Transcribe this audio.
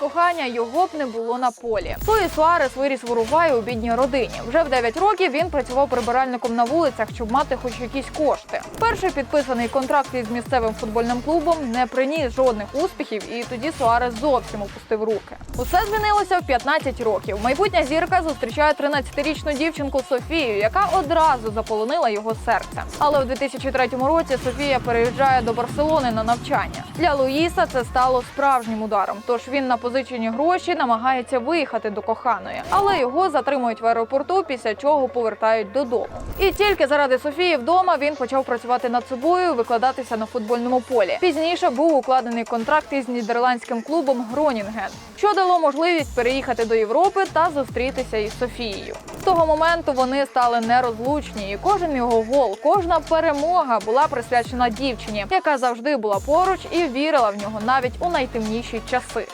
go кохання його б не було на полі. Луїс Суарес виріс в Уругваї у бідній родині. Вже в 9 років він працював прибиральником на вулицях, щоб мати хоч якісь кошти. Перший підписаний контракт із місцевим футбольним клубом не приніс жодних успіхів, і тоді Суарес зовсім опустив руки. Усе змінилося в 15 років. Майбутня зірка зустрічає 13-річну дівчинку Софію, яка одразу заполонила його серце. Але у 2003 році Софія переїжджає до Барселони на навчання. Для Луїса це стало справжнім ударом. Тож він на позичені гроші намагається виїхати до коханої, але його затримують в аеропорту, після чого повертають додому. І тільки заради Софії вдома він почав працювати над собою, викладатися на футбольному полі. Пізніше був укладений контракт із нідерландським клубом Гронінген, що дало можливість переїхати до Європи та зустрітися із Софією. З того моменту вони стали нерозлучні, і кожен його гол, кожна перемога була присвячена дівчині, яка завжди була поруч і вірила в нього навіть у найтемніші часи.